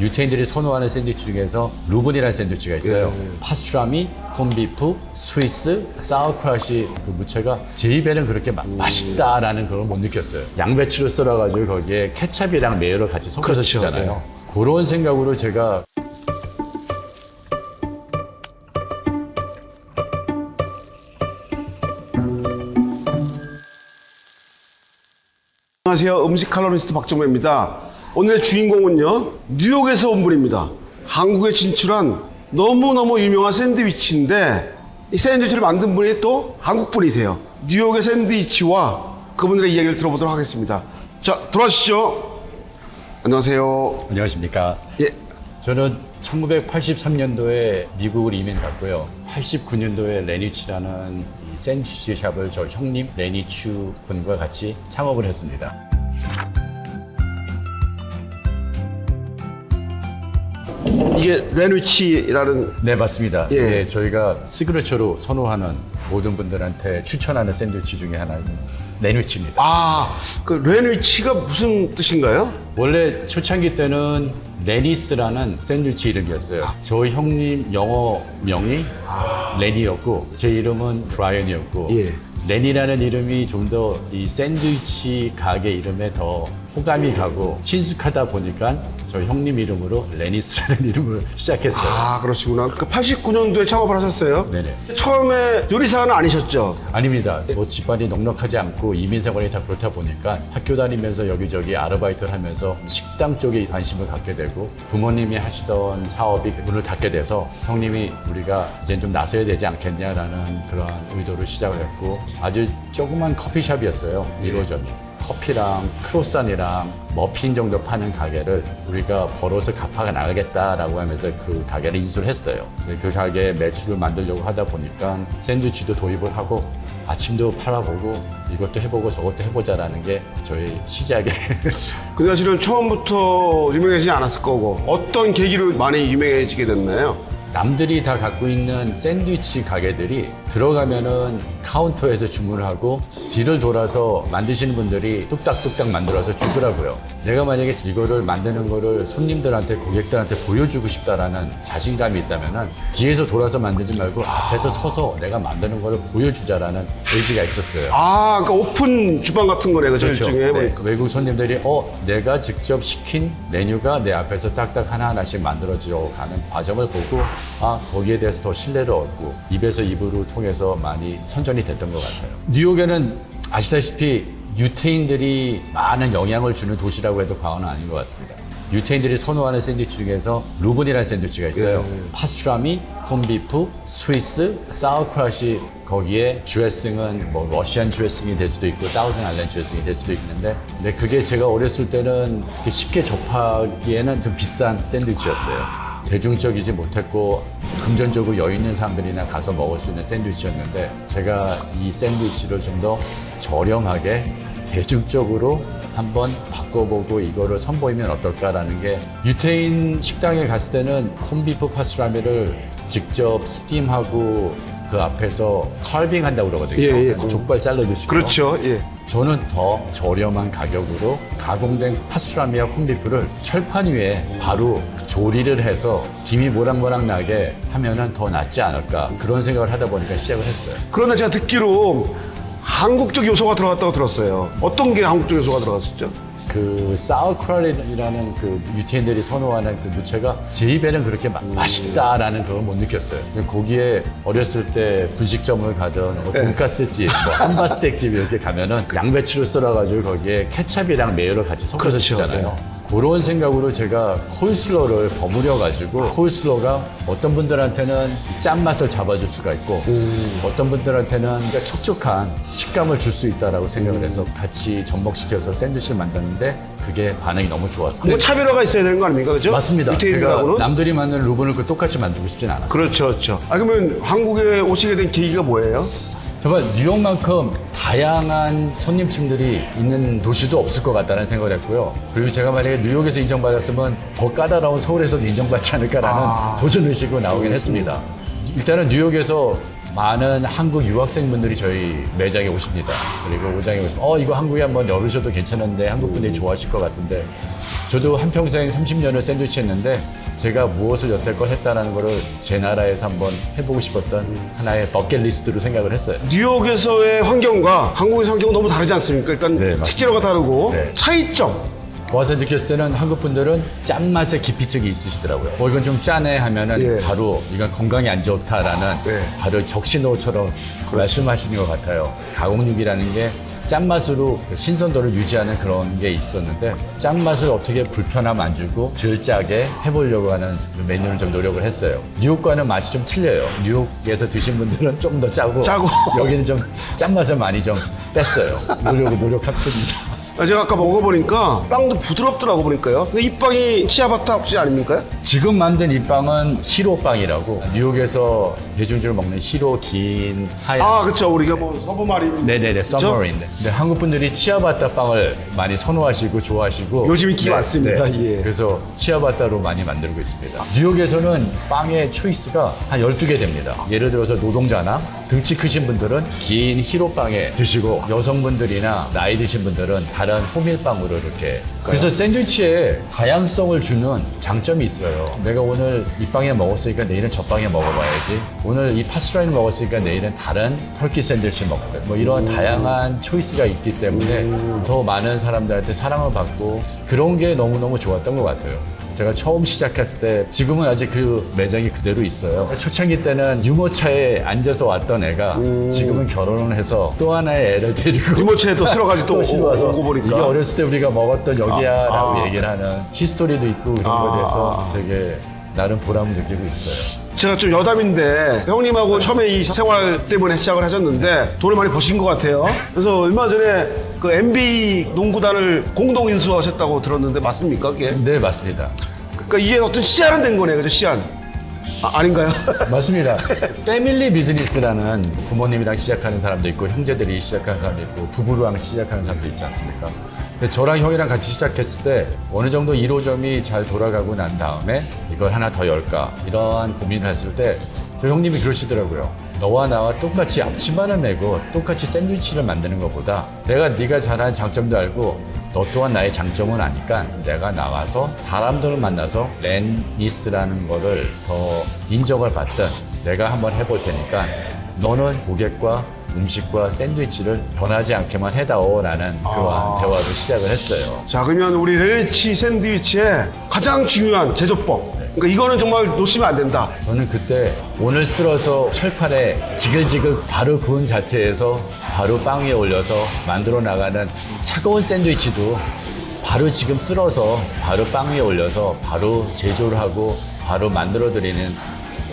유태인들이 선호하는 샌드위치 중에서 루본이라는 샌드위치가 있어요. 파스트라미, 콘비프, 스위스, 사우크라시 그 무채가 제 입에는 그렇게 마- 맛있다라는 그걸 못 느꼈어요. 양배추를 썰어가지고 거기에 케찹이랑 메요를 같이 섞어서 그렇죠. 치잖아요. 그런 생각으로 제가 안녕하세요. 음식 칼로리스트 박정배입니다. 오늘의 주인공은요, 뉴욕에서 온 분입니다. 한국에 진출한 너무너무 유명한 샌드위치인데, 이 샌드위치를 만든 분이 또 한국 분이세요. 뉴욕의 샌드위치와 그분들의 이야기를 들어보도록 하겠습니다. 자, 들어와주시죠. 안녕하세요. 안녕하십니까. 예. 저는 1983년도에 미국을 이민 갔고요. 89년도에 레니치라는 이 샌드위치 샵을 저 형님 레니추 분과 같이 창업을 했습니다. 이게 레니치라는 네, 맞습니다. 예. 예, 저희가 시그니처로 선호하는 모든 분들한테 추천하는 샌드위치 중에 하나는 레니치입니다. 아, 그 레니치가 무슨 뜻인가요? 원래 초창기 때는 레니스라는 샌드위치 이름이었어요. 저희 형님 영어 명이 레니였고 제 이름은 브라이언이었고 예. 레니라는 이름이 좀 더 이 샌드위치 가게 이름에 더 호감이 가고 친숙하다 보니까 저희 형님 이름으로 레니스라는 이름을 시작했어요. 아, 그러시구나. 그 89년도에 창업을 하셨어요? 네네. 처음에 요리사는 아니셨죠? 아닙니다. 뭐 집안이 넉넉하지 않고 이민 생활이 다 그렇다 보니까 학교 다니면서 여기저기 아르바이트를 하면서 식당 쪽에 관심을 갖게 되고 부모님이 하시던 사업이 문을 닫게 돼서 형님이 우리가 이제 좀 나서야 되지 않겠냐라는 그런 의도를 시작을 했고 아주 조그만 커피숍이었어요. 1호점이. 커피랑 크로산이랑 머핀 정도 파는 가게를 우리가 벌어서 갚아가 나가겠다라고 하면서 그 가게를 인수를 했어요. 그 가게 매출을 만들려고 하다 보니까 샌드위치도 도입을 하고 아침도 팔아보고 이것도 해보고 저것도 해보자라는 게 저희 시작의 근데 사실은 처음부터 유명해지지 않았을 거고 어떤 계기로 많이 유명해지게 됐나요? 남들이 다 갖고 있는 샌드위치 가게들이 들어가면은 카운터에서 주문을 하고 뒤를 돌아서 만드시는 분들이 뚝딱뚝딱 만들어서 주더라고요. 내가 만약에 이거를 만드는 거를 손님들한테 고객들한테 보여주고 싶다라는 자신감이 있다면은 뒤에서 돌아서 만들지 말고 앞에서 서서 내가 만드는 거를 보여주자라는 의지가 있었어요. 아, 그러니까 오픈 주방 같은 거네, 그죠? 일종의 네. 보니까. 외국 손님들이 어 내가 직접 시킨 메뉴가 내 앞에서 딱딱 하나 하나씩 만들어져 가는 과정을 보고 아 거기에 대해서 더 신뢰를 얻고 입에서 입으로 통해서 많이 선전이 됐던 것 같아요. 뉴욕에는 아시다시피 유태인들이 많은 영향을 주는 도시라고 해도 과언은 아닌 것 같습니다. 유태인들이 선호하는 샌드위치 중에서 루본이라는 샌드위치가 있어요. 파스트라미, 콘비프, 스위스, 사우크라시 거기에 드레싱은 뭐 러시안 드레싱이 될 수도 있고 다우슨 알렌 드레싱이 될 수도 있는데 근데 그게 제가 어렸을 때는 쉽게 접하기에는 좀 비싼 샌드위치였어요. 대중적이지 못했고 금전적으로 여유 있는 사람들이나 가서 먹을 수 있는 샌드위치였는데 제가 이 샌드위치를 좀 더 저렴하게 대중적으로 한번 바꿔보고 이거를 선보이면 어떨까라는 게 유태인 식당에 갔을 때는 콤비프 파스라미를 직접 스팀하고 그 앞에서 칼빙 한다고 그러거든요. 예, 예. 족발 잘라 드시고. 그렇죠, 예. 저는 더 저렴한 가격으로 가공된 파스라미와 콤비프를 철판 위에 바로 조리를 해서 김이 모락모락 나게 하면은 더 낫지 않을까 그런 생각을 하다 보니까 시작을 했어요. 그런데 제가 듣기로 한국적 요소가 들어갔다고 들었어요. 어떤 게 한국적 요소가 들어갔었죠? 그 사우크라리라는 그 유태인들이 선호하는 그 무채가 제 입에는 그렇게 마- 맛있다라는 그걸 못 느꼈어요. 근데 거기에 어렸을 때 분식점을 가든 뭐 돈가스집, 뭐 함바스텍집 이렇게 가면은 양배추를 썰어가지고 거기에 케찹이랑 메요를 같이 섞어서 그렇죠. 주잖아요. 그런 생각으로 제가 콜슬러를 버무려 가지고 콜슬러가 어떤 분들한테는 짠맛을 잡아줄 수가 있고 어떤 분들한테는 그러니까 촉촉한 식감을 줄 수 있다라고 생각을 해서 같이 접목시켜서 샌드위치를 만들었는데 그게 반응이 너무 좋았어요. 뭐 차별화가 있어야 되는 거 아닙니까? 그죠? 맞습니다. 제가? 남들이 만든 루븐을 그 똑같이 만들고 싶진 않았어요. 그렇죠, 그렇죠. 아, 그러면 한국에 오시게 된 계기가 뭐예요? 정말 뉴욕만큼 다양한 손님층들이 있는 도시도 없을 것 같다는 생각을 했고요. 그리고 제가 만약에 뉴욕에서 인정받았으면 더 까다로운 서울에서도 인정받지 않을까라는 도전 의식으로 나오긴 했습니다. 일단은 뉴욕에서 많은 한국 유학생분들이 저희 매장에 오십니다. 그리고 오장에 오시면 어 이거 한국에 한번 열으셔도 괜찮은데 한국 분들이 좋아하실 것 같은데 저도 한평생 30년을 샌드위치 했는데 제가 무엇을 여태껏 했다는 거를 제 나라에서 한번 해보고 싶었던 하나의 버킷리스트로 생각을 했어요. 뉴욕에서의 환경과 한국에서 환경은 너무 다르지 않습니까? 일단 네, 맞습니다. 식재료가 다르고 네. 차이점. 와서 느꼈을 때는 한국 분들은 짠맛에 기피증이 있으시더라고요. 어, 이건 좀 짠해 하면은 예. 바로 이건 건강에 안 좋다라는 네. 바로 적신호처럼 말씀하시는 것 같아요. 가공육이라는 게 짠맛으로 신선도를 유지하는 그런 게 있었는데 짠맛을 어떻게 불편함 안 주고 덜 짜게 해보려고 하는 그 메뉴를 좀 노력을 했어요. 뉴욕과는 맛이 좀 틀려요. 뉴욕에서 드신 분들은 좀 더 짜고, 짜고. 여기는 좀 짠맛을 많이 좀 뺐어요. 노력, 노력했습니다. 아, 제가 아까 먹어보니까 빵도 부드럽더라고 보니까요. 근데 이 빵이 치아바타 혹시 아닙니까? 지금 만든 이 빵은 히로빵이라고 뉴욕에서 대중적으로 먹는 히로 긴 하얀 아, 그렇죠. 우리가 뭐 서브마린. 네네네 썸머인데 근데 한국 분들이 치아바타 빵을 많이 선호하시고 좋아하시고 요즘 인기 많습니다. 예. 그래서 치아바타로 많이 만들고 있습니다 뉴욕에서는 빵의 초이스가 한 12개 됩니다 예를 들어서 노동자나 등치 크신 분들은 긴 히로빵에 드시고 여성분들이나 나이 드신 분들은 다른 호밀빵으로 이렇게 그래서 샌드위치에 다양성을 주는 장점이 있어요. 내가 오늘 이 빵에 먹었으니까 내일은 저 빵에 먹어봐야지. 오늘 이 파스트라인 먹었으니까 내일은 다른 터키 샌드위치 먹고 뭐 이런 다양한 초이스가 있기 때문에 더 많은 사람들한테 사랑을 받고 그런 게 너무너무 좋았던 것 같아요 제가 처음 시작했을 때 지금은 아직 그 매장이 그대로 있어요. 초창기 때는 유모차에 앉아서 왔던 애가 지금은 결혼을 해서 또 하나의 애를 데리고 유모차에 또 실어가지고 또 실어 와서 오고 보니까. 이게 어렸을 때 우리가 먹었던 여기야라고 아. 얘기를 하는 히스토리도 있고 그런 아. 거에 대해서 되게 나름 보람을 느끼고 있어요. 제가 좀 여담인데 형님하고 처음에 이 생활 때문에 시작을 하셨는데 돈을 많이 버신 것 같아요. 그래서 얼마 전에 그 MB 농구단을 공동 인수하셨다고 들었는데 맞습니까? 그게? 네 맞습니다. 그러니까 이게 어떤 씨알은 된 거네요. 그죠? 씨알. 아, 아닌가요? 맞습니다. 패밀리 비즈니스라는 부모님이랑 시작하는 사람도 있고 형제들이 시작하는 사람도 있고 부부랑 시작하는 사람도 있지 않습니까? 근데 저랑 형이랑 같이 시작했을 때 어느 정도 1호점이 잘 돌아가고 난 다음에 이걸 하나 더 열까 이러한 고민을 했을 때 저 형님이 그러시더라고요. 너와 나와 똑같이 앞치마를 메고 똑같이 샌드위치를 만드는 것보다 내가 네가 잘하는 장점도 알고 너 또한 나의 장점은 아니까 내가 나와서 사람들을 만나서 랜니스라는 거를 더 인정을 받든 내가 한번 해볼 테니까 너는 고객과 음식과 샌드위치를 변하지 않게만 해다오라는 그러한 대화를 시작을 했어요. 자, 그러면 우리 렐치 샌드위치의 가장 중요한 제조법. 그러니까 이거는 정말 놓치면 안 된다. 저는 그때 오늘 쓸어서 철판에 지글지글 바로 구운 자체에서 바로 빵 위에 올려서 만들어 나가는 차가운 샌드위치도 바로 지금 쓸어서 바로 빵 위에 올려서 바로 제조를 하고 바로 만들어 드리는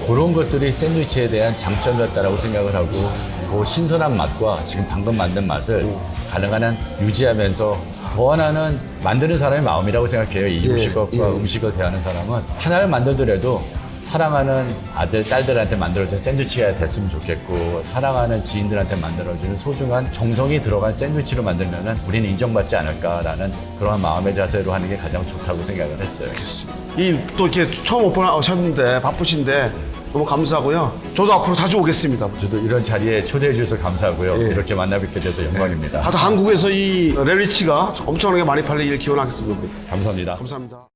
그런 것들이 샌드위치에 대한 장점이었다라고 생각을 하고 그 신선한 맛과 지금 방금 만든 맛을 가능한 한 유지하면서 더 하나는 만드는 사람의 마음이라고 생각해요. 이 예, 음식과 예. 음식을 대하는 사람은 하나를 만들더라도 사랑하는 아들, 딸들한테 만들어준 샌드위치가 됐으면 좋겠고 사랑하는 지인들한테 만들어주는 소중한 정성이 들어간 샌드위치로 만들면은 우리는 인정받지 않을까라는 그러한 마음의 자세로 하는 게 가장 좋다고 생각을 했어요. 이 또 이렇게 처음 오픈하셨는데 바쁘신데 너무 감사하고요. 저도 앞으로 자주 오겠습니다. 저도 이런 자리에 초대해 주셔서 감사하고요. 예. 이렇게 만나 뵙게 돼서 영광입니다. 하여튼 한국에서 이 렐리치가 엄청나게 많이 팔리길 기원하겠습니다. 감사합니다. 감사합니다.